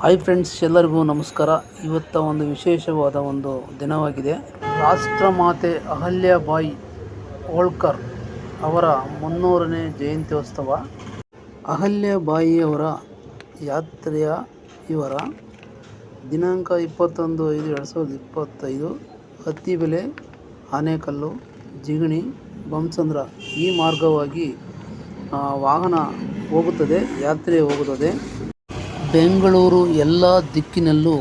Hi friends ಎಲ್ಲರಿಗೂ ನಮಸ್ಕಾರ. ಇವತ್ತ ಒಂದು ವಿಶೇಷವಾದ ಒಂದು ದಿನವಾಗಿದೆ. ರಾಷ್ಟ್ರಮಾತೆ ಅಹಲ್ಯಾಬಾಯಿ ಹೋಳ್ಕರ್ ಅವರ ಮುನ್ನೂರನೇ ಜಯಂತ್ಯೋತ್ಸವ ಅಹಲ್ಯಾಬಾಯಿಯವರ ಯಾತ್ರೆಯ ಇವರ ದಿನಾಂಕ ಇಪ್ಪತ್ತೊಂದು ಐದು ಎರಡು ಸಾವಿರದ ಇಪ್ಪತ್ತೈದು. ಹತ್ತಿಬೆಲೆ ಆನೆಕಲ್ಲು, ಜಿಗಣಿ ಬಂಸಂದ್ರ ಈ ಮಾರ್ಗವಾಗಿ ವಾಹನ ಹೋಗುತ್ತದೆ ಯಾತ್ರೆ ಹೋಗುತ್ತದೆ. ಬೆಂಗಳೂರು ಎಲ್ಲ ದಿಕ್ಕಿನಲ್ಲೂ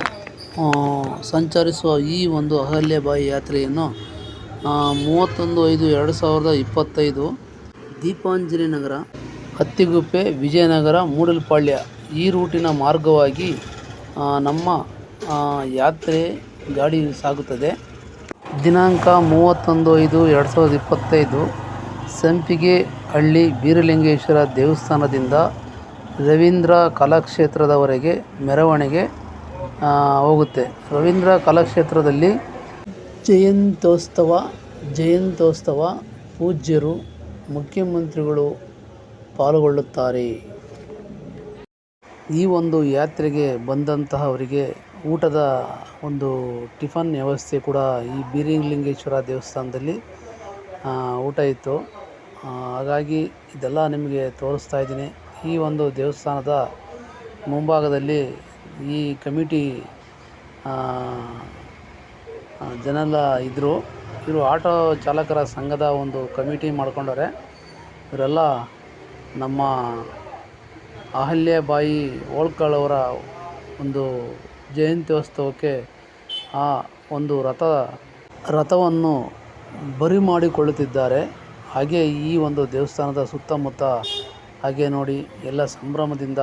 ಸಂಚರಿಸುವ ಈ ಒಂದು ಅಹಲ್ಯಾಬಾಯಿ ಯಾತ್ರೆಯನ್ನು ಮೂವತ್ತೊಂದು ಐದು ಎರಡು ಸಾವಿರದ ಇಪ್ಪತ್ತೈದು ದೀಪಾಂಜಲಿ ನಗರ, ಹತ್ತಿಗುಪ್ಪೆ, ವಿಜಯನಗರ, ಮೂಡಲ್ಪಾಳ್ಯ ಈ ರೂಟಿನ ಮಾರ್ಗವಾಗಿ ನಮ್ಮ ಯಾತ್ರೆ ಗಾಡಿ ಸಾಗುತ್ತದೆ. ದಿನಾಂಕ ಮೂವತ್ತೊಂದು ಐದು ಎರಡು ಸಾವಿರದ ಇಪ್ಪತ್ತೈದು, ಸಂಪಿಗೆ ಹಳ್ಳಿ ಬೀರಲಿಂಗೇಶ್ವರ ದೇವಸ್ಥಾನದಿಂದ ರವೀಂದ್ರ ಕಲಾಕ್ಷೇತ್ರದವರೆಗೆ ಮೆರವಣಿಗೆ ಹೋಗುತ್ತೆ. ರವೀಂದ್ರ ಕಲಾಕ್ಷೇತ್ರದಲ್ಲಿ ಜಯಂತ್ಯೋತ್ಸವ ಜಯಂತ್ಯೋತ್ಸವ ಪೂಜ್ಯರು, ಮುಖ್ಯಮಂತ್ರಿಗಳು ಪಾಲ್ಗೊಳ್ಳುತ್ತಾರೆ. ಈ ಒಂದು ಯಾತ್ರೆಗೆ ಬಂದಂತಹವರಿಗೆ ಊಟದ ಒಂದು ಟಿಫನ್ ವ್ಯವಸ್ಥೆ ಕೂಡ ಈ ಬೀರಿಲಿಂಗೇಶ್ವರ ದೇವಸ್ಥಾನದಲ್ಲಿ ಊಟ ಇತ್ತು. ಹಾಗಾಗಿ ಇದೆಲ್ಲ ನಿಮಗೆ ತೋರಿಸ್ತಾ ಇದ್ದೀನಿ. ಈ ಒಂದು ದೇವಸ್ಥಾನದ ಮುಂಭಾಗದಲ್ಲಿ ಈ ಕಮಿಟಿ ಜನೆಲ್ಲ ಇದ್ದರು ಇವರು ಆಟೋ ಚಾಲಕರ ಸಂಘದ ಒಂದು ಕಮಿಟಿ ಮಾಡ್ಕೊಂಡವ್ರೆ. ಇವರೆಲ್ಲ ನಮ್ಮ ಅಹಲ್ಯಾಬಾಯಿ ಅವರ ಒಂದು ಜಯಂತ್ಯೋತ್ಸವಕ್ಕೆ ಆ ಒಂದು ರಥ, ರಥವನ್ನು ಬರಿ ಮಾಡಿಕೊಳ್ಳುತ್ತಿದ್ದಾರೆ. ಹಾಗೆ ಈ ಒಂದು ದೇವಸ್ಥಾನದ ಸುತ್ತಮುತ್ತ ಹಾಗೆ ನೋಡಿ ಎಲ್ಲ ಸಂಭ್ರಮದಿಂದ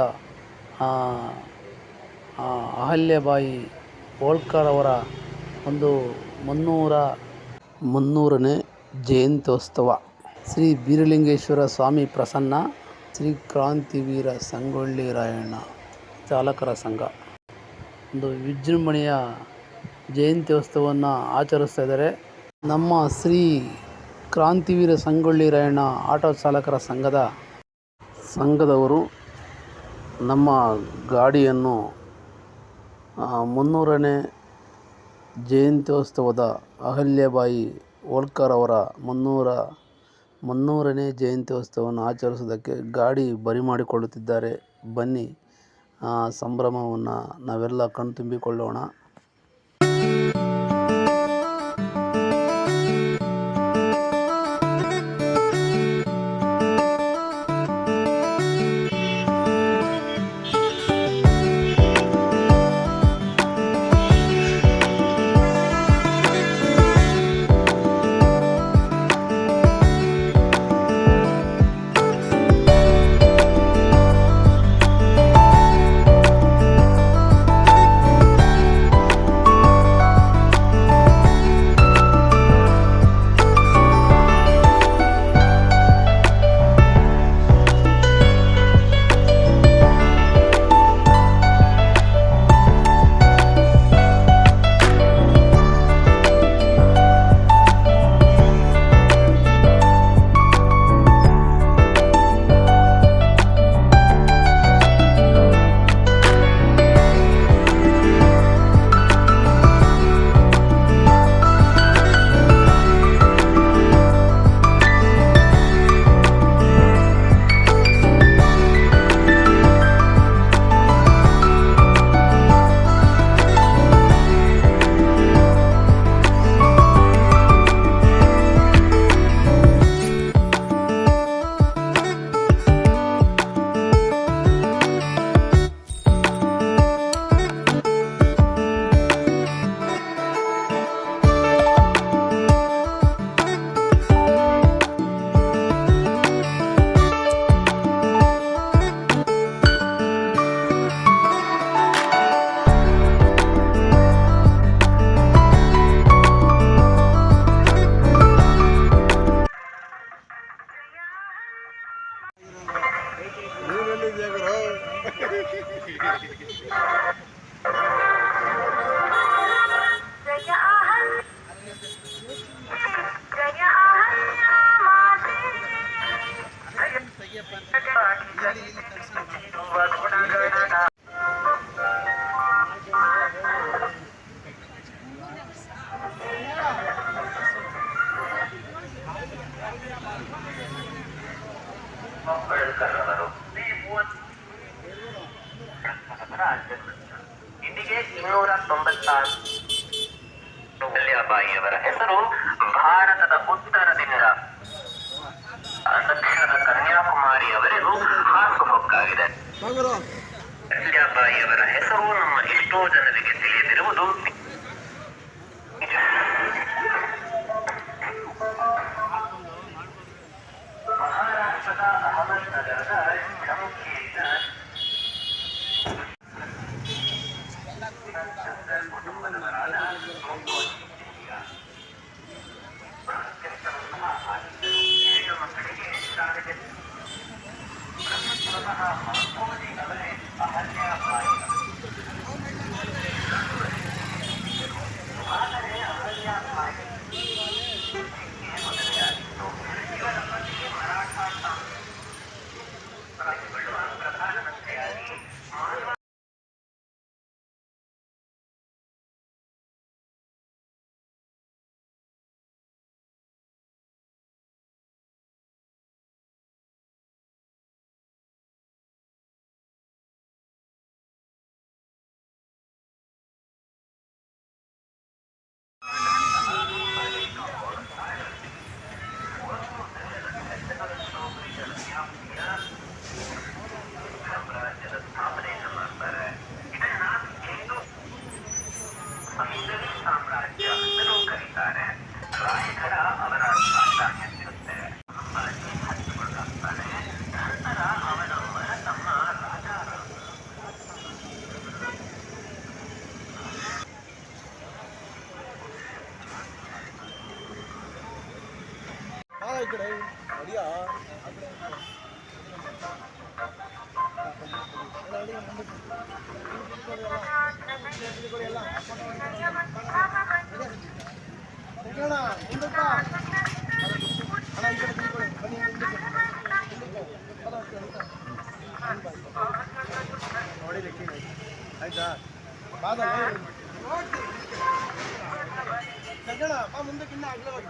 ಅಹಲ್ಯಬಾಯಿ ಹೋಳ್ಕರ್ ಅವರ ಒಂದು ಮುನ್ನೂರ, ಮುನ್ನೂರನೇ ಜಯಂತ್ಯೋತ್ಸವ. ಶ್ರೀ ಬೀರಲಿಂಗೇಶ್ವರ ಸ್ವಾಮಿ ಪ್ರಸನ್ನ, ಶ್ರೀ ಕ್ರಾಂತಿವೀರ ಸಂಗೊಳ್ಳಿ ರಾಯಣ್ಣ ಚಾಲಕರ ಸಂಘ. ಒಂದು ವಿಜೃಂಭಣೆಯ ಜಯಂತ್ಯೋತ್ಸವವನ್ನು ಆಚರಿಸ್ತಾ ಇದ್ದಾರೆ. ನಮ್ಮ ಶ್ರೀ ಕ್ರಾಂತಿವೀರ ಸಂಗೊಳ್ಳಿ ರಾಯಣ್ಣ ಆಟೋ ಚಾಲಕರ ಸಂಘದ ಸಂಘದವರು ನಮ್ಮ ಗಾಡಿಯನ್ನು ಮುನ್ನೂರನೇ ಜಯಂತ್ಯೋತ್ಸವದ ಅಹಲ್ಯಾಬಾಯಿ ಹೋಳ್ಕರ್ ಅವರ ಮುನ್ನೂರ, ಮುನ್ನೂರನೇ ಜಯಂತ್ಯೋತ್ಸವವನ್ನು ಆಚರಿಸೋದಕ್ಕೆ ಗಾಡಿ ಬರಿ ಮಾಡಿಕೊಳ್ಳುತ್ತಿದ್ದಾರೆ ಬನ್ನಿ ಸಂಭ್ರಮವನ್ನು ನಾವೆಲ್ಲ ಕಣ್ತುಂಬಿಕೊಳ್ಳೋಣ. ಜಾರಿಯಲ್ಲಿ ಕಳಿಸಿ Thank you. ಆಯ್ತಾ ಬಾದಲ್ಲ ಕನ್ನಡ ಬಾ ಮುಂದಕ್ಕೆ ಇನ್ನ ಅಗಲವಾಗಿ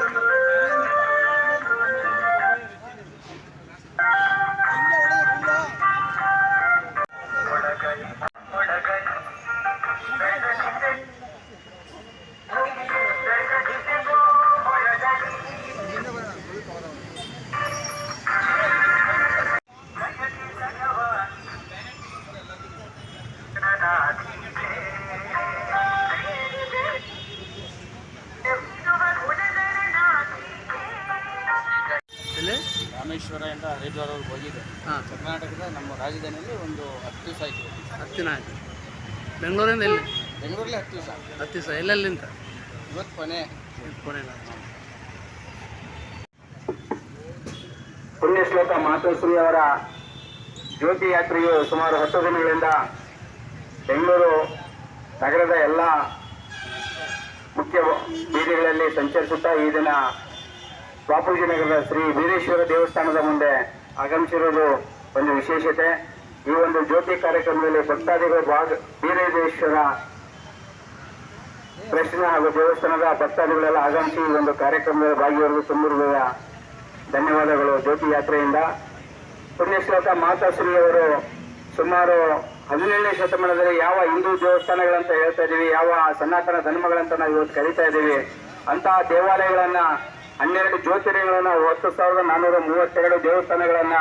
ಹತ್ತು ದಿವಸ ಎಲ್ಲೆಲ್ಲಿಂದ ಇವತ್ತು ಕೊನೆ. ಕೊನೆ ಪುಣ್ಯಶ್ಲೋಕ ಮಾತೋಶ್ರೀ ಅವರ ಜ್ಯೋತಿ ಯಾತ್ರೆಯು ಸುಮಾರು ಹತ್ತು ದಿನಗಳಿಂದ ಬೆಂಗಳೂರು ನಗರದ ಎಲ್ಲ ಮುಖ್ಯ ಬೀದಿಗಳಲ್ಲಿ ಸಂಚರಿಸುತ್ತಾ ಈ ದಿನ ಬಾಪೂಜಿ ನಗರದ ಶ್ರೀ ವೀರೇಶ್ವರ ದೇವಸ್ಥಾನದ ಮುಂದೆ ಆಗಮಿಸಿರುವುದು ಒಂದು ವಿಶೇಷತೆ. ಈ ಒಂದು ಜ್ಯೋತಿ ಕಾರ್ಯಕ್ರಮದಲ್ಲಿ ಭಕ್ತಾದಿಗಳು ಭಾಗ ವೀರೇಶ್ವರ ಟ್ರಸ್ಟಿನ ಹಾಗೂ ದೇವಸ್ಥಾನದ ಭಕ್ತಾದಿಗಳೆಲ್ಲ ಆಗಮಿಸಿ ಒಂದು ಕಾರ್ಯಕ್ರಮದಲ್ಲಿ ಭಾಗಿಯಾಗುವುದು ತುಂಬಿರುವ ಧನ್ಯವಾದಗಳು. ಜ್ಯೋತಿ ಯಾತ್ರೆಯಿಂದ ಪುಣ್ಯಶ್ಲೋಕ ಮಾತಾಶ್ರೀ ಅವರು ಸುಮಾರು ಹದಿನೇಳನೇ ಶತಮಾನದಲ್ಲಿ ಯಾವ ಹಿಂದೂ ದೇವಸ್ಥಾನಗಳಂತ ಹೇಳ್ತಾ ಇದ್ದೀವಿ ಯಾವ ಸನಾತನ ಧರ್ಮಗಳಂತ ನಾವು ಇವತ್ತು ಕರಿತಾ ಇದ್ದೀವಿ ಅಂತಹ ದೇವಾಲಯಗಳನ್ನ ಹನ್ನೆರಡು ಜ್ಯೋತಿರ್ಯಗಳನ್ನು ಹತ್ತು ಸಾವಿರದ ನಾನ್ನೂರ ಮೂವತ್ತೆರಡು ದೇವಸ್ಥಾನಗಳನ್ನ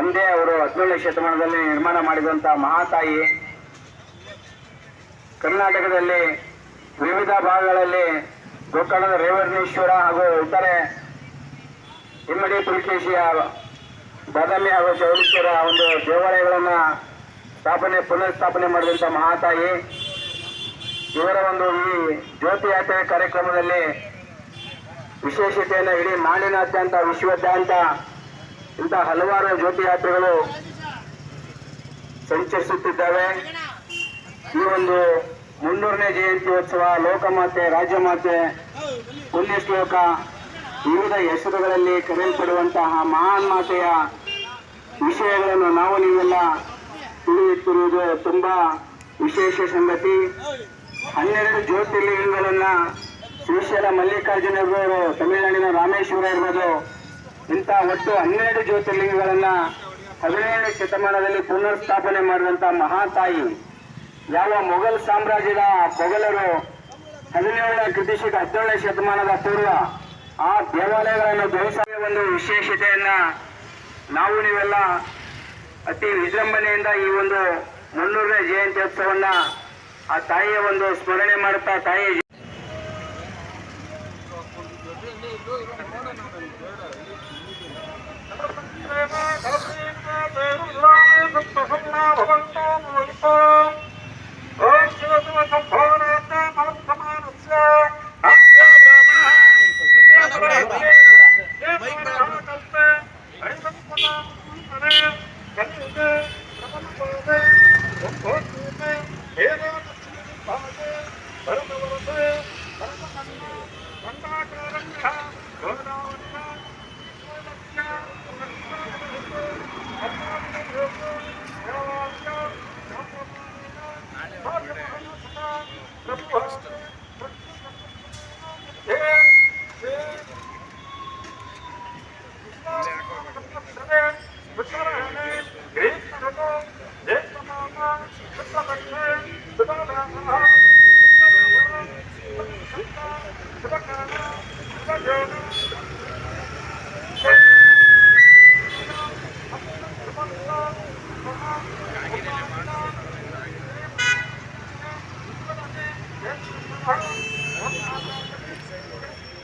ಅಂದೇ ಅವರು ಹದಿನೇಳನೇ ಶತಮಾನದಲ್ಲಿ ನಿರ್ಮಾಣ ಮಾಡಿದಂತಹ ಮಹಾತಾಯಿ ಕರ್ನಾಟಕದಲ್ಲಿ ವಿವಿಧ ಭಾಗಗಳಲ್ಲಿ ಗೋಕರ್ಣದ ರೇವಣೇಶ್ವರ ಹಾಗೂ ಇತರೆ ಇಮ್ಮಡಿ ಪುಲಿಕೇಶಿಯ ಬಾದಾಮಿ ಹಾಗೂ ಚೌಡೇಶ್ವರ ಒಂದು ದೇವಾಲಯಗಳನ್ನು ಸ್ಥಾಪನೆ, ಪುನರ್ಸ್ಥಾಪನೆ ಮಾಡಿದಂಥ ಮಹಾತಾಯಿ. ಇವರ ಒಂದು ಈ ಜ್ಯೋತಿ ಯಾತ್ರೆ ಕಾರ್ಯಕ್ರಮದಲ್ಲಿ ವಿಶೇಷತೆಯನ್ನು ಇಡೀ ನಾಡಿನಾದ್ಯಂತ ವಿಶ್ವಾದ್ಯಂತ ಇಂಥ ಹಲವಾರು ಜ್ಯೋತಿ ಯಾತ್ರೆಗಳು ಸಂಚರಿಸುತ್ತಿದ್ದಾವೆ. ಈ ಒಂದು ಮುನ್ನೂರನೇ ಜಯಂತ್ಯೋತ್ಸವ, ಲೋಕಮಾತೆ, ರಾಜ್ಯಮಾತೆ ಪುಣ್ಯಶ್ಲೋಕ ವಿವಿಧ ಹೆಸರುಗಳಲ್ಲಿ ಕರೆಯಲ್ಪಡುವಂತಹ ಮಹಾನ್ ಮಾತೆಯ ವಿಷಯಗಳನ್ನು ನಾವು ನೀವೆಲ್ಲ ತಿಳಿಯುತ್ತಿರುವುದು ತುಂಬಾ ವಿಶೇಷ ಸಂಗತಿ. ಹನ್ನೆರಡು ಜ್ಯೋತಿರ್ಲಿಂಗಗಳನ್ನ ಶ್ರೀಶೈಲ ಮಲ್ಲಿಕಾರ್ಜುನರು ತಮಿಳುನಾಡಿನ ರಾಮೇಶ್ವರ ಇರ್ಬೋದು. ಇಂಥ ಒಟ್ಟು ಹನ್ನೆರಡು ಜ್ಯೋತಿರ್ಲಿಂಗಗಳನ್ನ ಹದಿನೇಳನೇ ಶತಮಾನದಲ್ಲಿ ಪುನರ್ ಸ್ಥಾಪನೆ ಮಹಾ ಮಹಾತಾಯಿ. ಯಾವ ಮೊಘಲ್ ಸಾಮ್ರಾಜ್ಯದ ಮೊಘಲರು ಹದಿನೇಳನೇ ಕೃತಿಶಿಕ ಹತ್ತೇಳನೇ ಶತಮಾನದ ಪೂರ್ವ ಆ ದೇವಾಲಯಗಳನ್ನು ಧ್ವಂಸ ಒಂದು ವಿಶೇಷತೆಯನ್ನ ನಾವು ನೀವೆಲ್ಲ ಅತಿ ವಿಜೃಂಭಣೆಯಿಂದ ಈ ಒಂದು ಮುನ್ನೂರನೇ ಜಯಂತ್ಯೋತ್ಸವನ್ನ ಆ ತಾಯಿಯ ಒಂದು ಸ್ಮರಣೆ ಮಾಡುತ್ತಾ ತಾಯಿ Oh, no.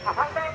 Hang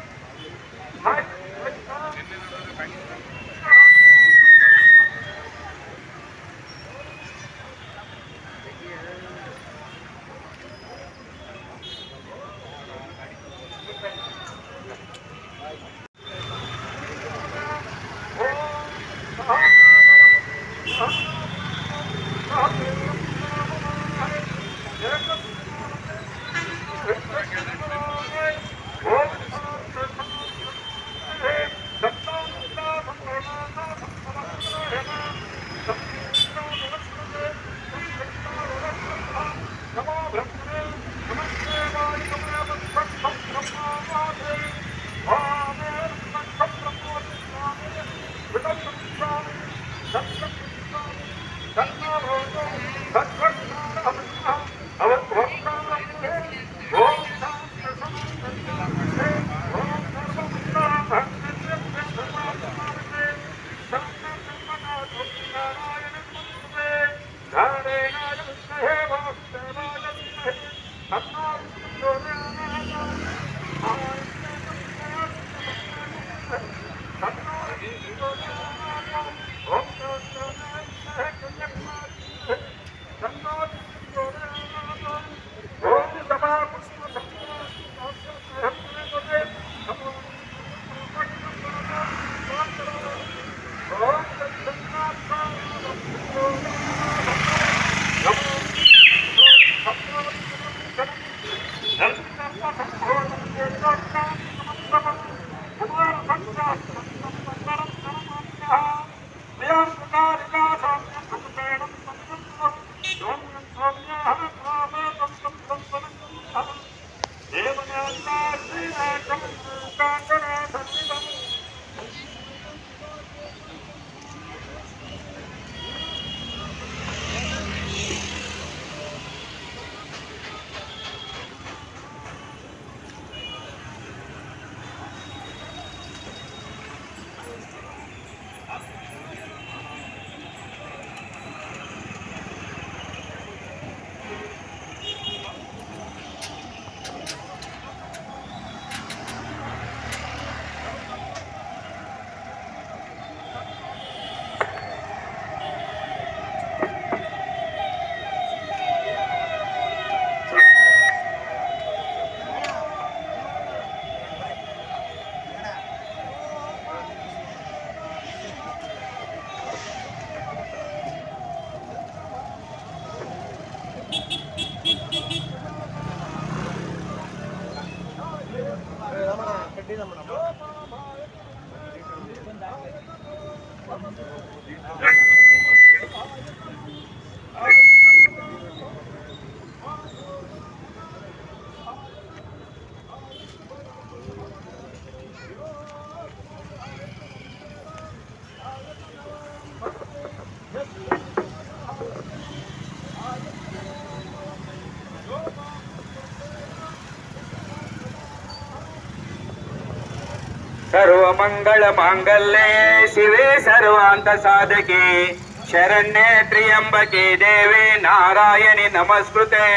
ಸರ್ವ ಮಂಗಳ ಮಾಂಗಲ್ಯೆ, ಶಿವೆ ಸರ್ವಾಂತ ಸಾಧಕಿ. ಶರಣ್ಯೆ ತ್ರಿಯಂಬಕೆ ದೇವಿ ನಾರಾಯಣಿ ನಮಸ್ಕೃತೆ.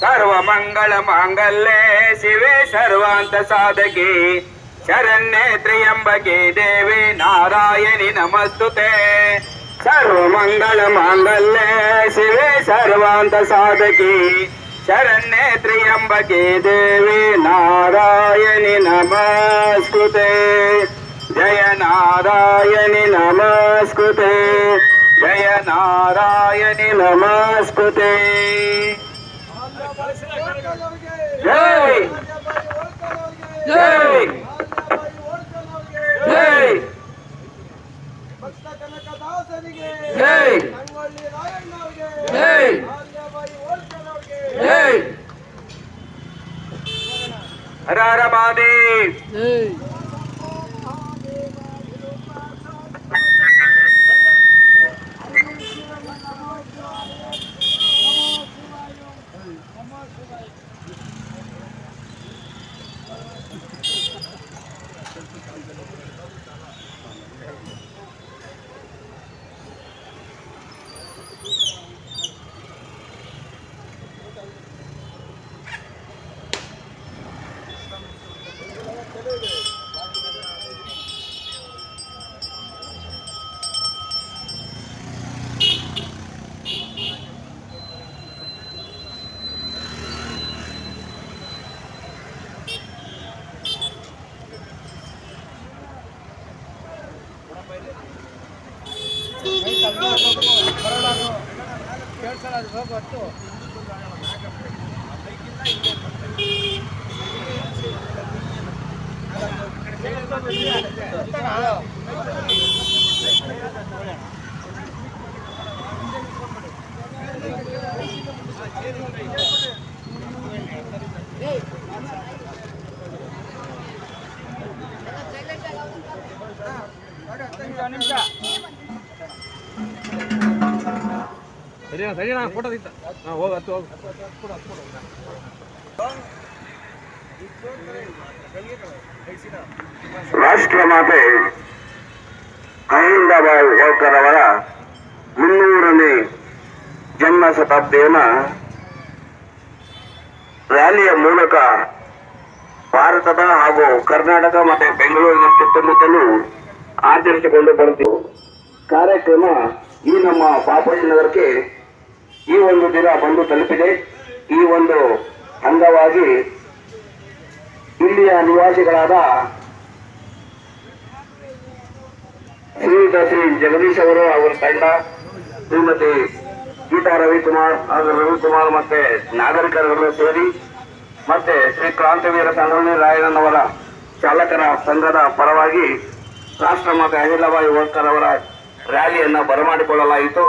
ಸರ್ವ ಮಂಗಳ ಮಾಂಗಲ್ಯೆ, ಶಿವೆ ಸರ್ವಾಂತ ಸಾಧಕಿ. ಶರಣ್ಯೆ ತ್ರಿಯಂಬಕೆ ದೇವಿ ನಾರಾಯಣಿ ನಮಸ್ತುತೆ ಸರ್ವ ಮಂಗಳ ಮಾಂಗಲ್ಯೆ, ಶಿವೆ ಸರ್ವಾಂತ ಸಾಧಕಿ. ಶರಣ್ಯೆ ತ್ರಿಯಂಬಕೆ ದೇವಿ ನಾರಾಯಣಿ ನಮಸ್ಕೃತೆ ಜಯ ನಾರಾಯಣಿ ನಮಸ್ಕೃತೆ ಜಯ ನಾರಾಯಣಿ ನಮಸ್ಕೃತೆ ಜೈ ಜೈ ಅದು ಹೋಗ್ಬತ್ತು Thank you. ರಾಷ್ಟ್ರಮಾತೆ ಅಹಿಂದಾಬಾಯಿ ಹೋಳ್ಕರ್ ಅವರ ಮುನ್ನೂರನೇ ಜನ್ಮ ಶತಾಬ್ದಿಯನ್ನ ರ್ಯಾಲಿಯ ಮೂಲಕ ಭಾರತದ ಹಾಗೂ ಕರ್ನಾಟಕ ಮತ್ತು ಬೆಂಗಳೂರಿನ ಸುತ್ತಮುತ್ತಲೂ ಆಚರಿಸಿಕೊಂಡು ಬರುತ್ತಿವೆ ಕಾರ್ಯಕ್ರಮ ಈ ನಮ್ಮ ಪಾಪಳ್ಳಿ ನಗರಕ್ಕೆ ಈ ಒಂದು ದಿನ ಬಂದು ತಲುಪಿದೆ. ಈ ಒಂದು ಅಂಗವಾಗಿ ಇಲ್ಲಿಯ ನಿವಾಸಿಗಳಾದ ಶ್ರೀಯುತ ಶ್ರೀ ಜಗದೀಶ್ ಅವರು, ಅವರ ತಂಡ, ಶ್ರೀಮತಿ ಗೀತಾ ರವಿಕುಮಾರ್, ಹಾಗೂ ರವಿಕುಮಾರ್ ಮತ್ತೆ ನಾಗರಿಕರೆಲ್ಲರೂ ಸೇರಿ, ಮತ್ತೆ ಶ್ರೀ ಕ್ರಾಂತಿವೀರ ಸಂಗೊಳ್ಳಿ ರಾಯಣ್ಣನವರ ಚಾಲಕರ ಸಂಘದ ಪರವಾಗಿ ರಾಷ್ಟ್ರಮಾತೆ ಅಹಿಲಬಾಯಿ ಹೋಲ್ಕರ್ ಅವರ ರ್ಯಾಲಿಯನ್ನು ಬರಮಾಡಿಕೊಳ್ಳಲಾಯಿತು.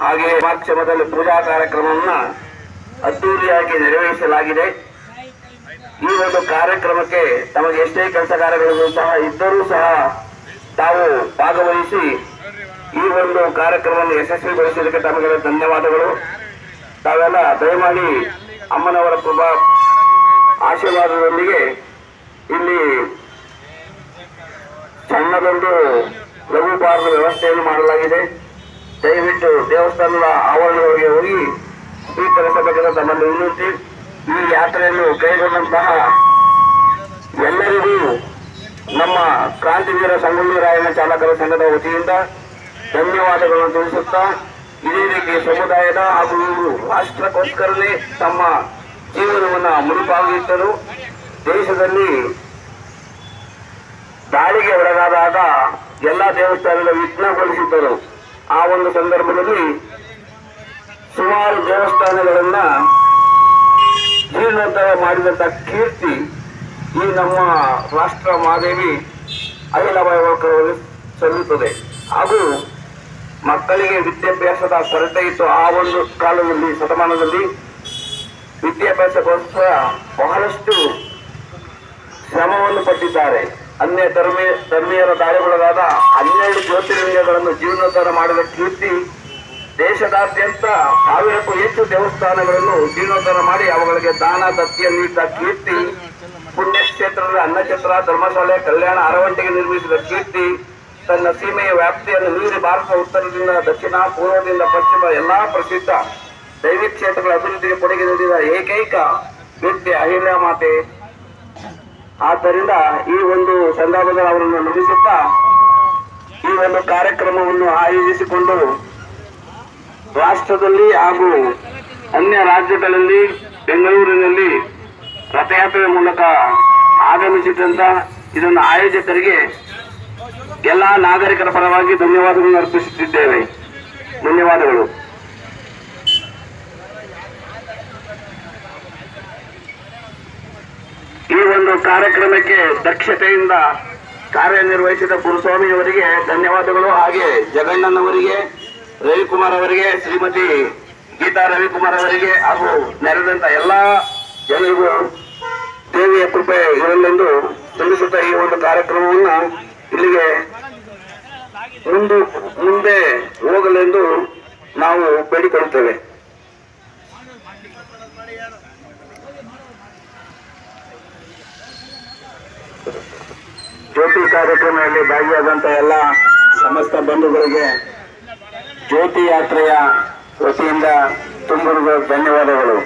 ಹಾಗೆಯೇ ಮಾಧ್ಯಮದಲ್ಲಿ ಪೂಜಾ ಕಾರ್ಯಕ್ರಮವನ್ನ ಅದ್ದೂರಿಯಾಗಿ ನೆರವೇರಿಸಲಾಗಿದೆ. ಈ ಒಂದು ಕಾರ್ಯಕ್ರಮಕ್ಕೆ ತಮಗೆ ಎಷ್ಟೇ ಕೆಲಸ ಕಾರ್ಯಗಳು ಸಹ ಇದ್ದರೂ ಸಹ ತಾವು ಭಾಗವಹಿಸಿ ಈ ಒಂದು ಕಾರ್ಯಕ್ರಮವನ್ನು ಯಶಸ್ವಿಗೊಳಿಸಿದ್ದಕ್ಕೆ ತಮಗೆ ಧನ್ಯವಾದಗಳು. ತಾವೆಲ್ಲ ದಯಮಾಡಿ ಅಮ್ಮನವರ ಕೃಪಾ ಆಶೀರ್ವಾದದೊಂದಿಗೆ ಇಲ್ಲಿ ಸಣ್ಣದೊಂದು ಲಘು ಪಾರದ ವ್ಯವಸ್ಥೆಯನ್ನು ಮಾಡಲಾಗಿದೆ. ದಯವಿಟ್ಟು ದೇವಸ್ಥಾನದ ಆವರಣಗಳಿಗೆ ಹೋಗಿ ಈ ಸ್ವೀಕರಿಸಬೇಕೆಂದು ತಮ್ಮಲ್ಲಿ ವಿನಂತಿ. ಈ ಯಾತ್ರೆಯನ್ನು ಕೈಗೊಂಡಂತಹ ಎಲ್ಲರಿಗೂ ನಮ್ಮ ಕ್ರಾಂತಿವೀರ ಸಂಗೊಳ್ಳಿ ರಾಯಣ್ಣ ಚಾಲಕರ ಸಂಘದ ವತಿಯಿಂದ ಧನ್ಯವಾದಗಳನ್ನು ತಿಳಿಸುತ್ತಾ, ಇದೇ ರೀತಿ ಸಮುದಾಯದ ಹಾಗೂ ಇವರು ರಾಷ್ಟ್ರಕ್ಕೋಸ್ಕರನೇ ತಮ್ಮ ಜೀವನವನ್ನು ಮುಡಿಪಾಗಿಟ್ಟರು. ದೇಶದಲ್ಲಿ ದಾಳಿಗೆ ಒಳಗಾದಾಗ ಎಲ್ಲ ದೇವಸ್ಥಾನಗಳ ವಿಘ್ನಗೊಳಿಸಿದ್ದರು. ಆ ಒಂದು ಸಂದರ್ಭದಲ್ಲಿ ಸುಮಾರು ದೇವಸ್ಥಾನಗಳನ್ನ ಜೀರ್ಣೋದ್ಧಾರ ಮಾಡಿದಂತ ಕೀರ್ತಿ ಈ ನಮ್ಮ ರಾಷ್ಟ್ರ ಮಾದೇವಿ ಅಹಿಲಬಾಯಿ ಹೋಳ್ಕರ್ ಸಲ್ಲುತ್ತದೆ. ಹಾಗೂ ಮಕ್ಕಳಿಗೆ ವಿದ್ಯಾಭ್ಯಾಸದ ಕೊರತೆ ಇತ್ತು ಆ ಒಂದು ಕಾಲದಲ್ಲಿ, ಶತಮಾನದಲ್ಲಿ ವಿದ್ಯಾಭ್ಯಾಸಕ್ಕೋಸ್ಕರ ಬಹಳಷ್ಟು ಶ್ರಮವನ್ನು ಪಟ್ಟಿದ್ದಾರೆ. ಅನ್ಯ ಧರ್ಮೀಯ ಧರ್ಮೀಯರ ದಾಳಿಗೊಳಗಾದ ಹನ್ನೆರಡು ಜ್ಯೋತಿರ್ಲಿಂಗಗಳನ್ನು ಜೀರ್ಣೋದ್ಧಾರ ಮಾಡಿದ ಕೀರ್ತಿ ದೇಶದಾದ್ಯಂತ ಸಾವಿರಕ್ಕೂ ಹೆಚ್ಚು ದೇವಸ್ಥಾನಗಳನ್ನು ಜೀರ್ಣೋದ್ಧಾರ ಮಾಡಿ ಅವುಗಳಿಗೆ ದಾನ ದತ್ತಿಯ ನೀಡಿದ ಕೀರ್ತಿ, ಪುಣ್ಯಕ್ಷೇತ್ರದ ಅನ್ನಕ್ಷೇತ್ರ, ಧರ್ಮಶಾಲೆ, ಕಲ್ಯಾಣ ಅರವಂಟಿಗೆ ನಿರ್ಮಿಸಿದ ಕೀರ್ತಿ, ತನ್ನ ಸೀಮೆಯ ವ್ಯಾಪ್ತಿಯನ್ನು ಮೀರಿ ಭಾರತ ಉತ್ತರದಿಂದ ದಕ್ಷಿಣ, ಪೂರ್ವದಿಂದ ಪಶ್ಚಿಮ ಎಲ್ಲಾ ಪ್ರಸಿದ್ಧ ದೈವಿಕ ಕ್ಷೇತ್ರಗಳ ಅಭಿವೃದ್ಧಿಗೆ ಕೊಡುಗೆ ನೀಡಿದ ಏಕೈಕ ವ್ಯಕ್ತಿ ಅಹಿಲ್ಯ ಮಾತೆ. ಆದ್ದರಿಂದ ಈ ಒಂದು ಸಂದರ್ಭದಲ್ಲಿ ಅವರನ್ನು ನುಡಿಸುತ್ತಾ ಈ ಒಂದು ಕಾರ್ಯಕ್ರಮವನ್ನು ಆಯೋಜಿಸಿಕೊಂಡು ರಾಷ್ಟ್ರದಲ್ಲಿ ಹಾಗೂ ಅನ್ಯ ರಾಜ್ಯಗಳಲ್ಲಿ ಬೆಂಗಳೂರಿನಲ್ಲಿ ರಥಯಾತ್ರೆ ಮೂಲಕ ಆಗಮಿಸಿದಂತ ಇದನ್ನು ಆಯೋಜಕರಿಗೆ ಎಲ್ಲಾ ನಾಗರಿಕರ ಪರವಾಗಿ ಧನ್ಯವಾದಗಳನ್ನು ಅರ್ಪಿಸುತ್ತಿದ್ದೇವೆ. ಧನ್ಯವಾದಗಳು ಈ ಒಂದು ಕಾರ್ಯಕ್ರಮಕ್ಕೆ ದಕ್ಷತೆಯಿಂದ ಕಾರ್ಯನಿರ್ವಹಿಸಿದ ಗುರುಸ್ವಾಮಿಯವರಿಗೆ ಧನ್ಯವಾದಗಳು. ಹಾಗೆ ಜಗಣ್ಣನವರಿಗೆ, ರವಿಕುಮಾರ್ ಅವರಿಗೆ, ಶ್ರೀಮತಿ ಗೀತಾ ರವಿಕುಮಾರ್ ಅವರಿಗೆ ಹಾಗೂ ನೆರೆದಂತ ಎಲ್ಲ ಜನರಿಗೂ ದೇವಿಯ ಕೃಪೆ ಇರಲೆಂದು ತಿಳಿಸುತ್ತಾ ಈ ಒಂದು ಕಾರ್ಯಕ್ರಮವನ್ನು ಇಲ್ಲಿಗೆ ಮುಂದು, ಮುಂದೆ ಹೋಗಲೆಂದು ನಾವು ಬೇಡಿಕೊಳ್ಳುತ್ತೇವೆ. ಜ್ಯೋತಿ ಕಾರ್ಯಕ್ರಮದಲ್ಲಿ ಭಾಗಿಯಾದಂತ ಎಲ್ಲ ಸಮಸ್ತ ಬಂಧುಗಳಿಗೆ ಜ್ಯೋತಿ ಯಾತ್ರೆಯ ವತಿಯಿಂದ ತುಂಬ ಧನ್ಯವಾದಗಳು.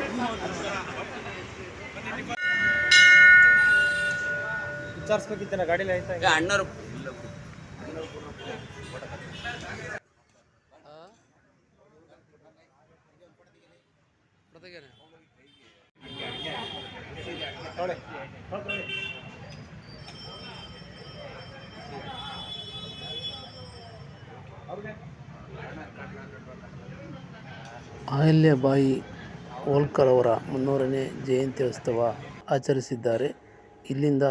ನೋಡಿ ಅಹಲ್ಯಬಾಯಿ ಹೋಳ್ಕರ್ ಅವರ ಮುನ್ನೂರನೇ ಉತ್ಸವ ಆಚರಿಸಿದ್ದಾರೆ. ಇಲ್ಲಿಂದ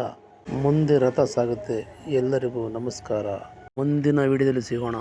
ಮುಂದೆ ರಥ ಸಾಗುತ್ತೆ ಎಲ್ಲರಿಗೂ ನಮಸ್ಕಾರ. ಮುಂದಿನ ವಿಡಿಯೋದಲ್ಲಿ ಸಿಗೋಣ.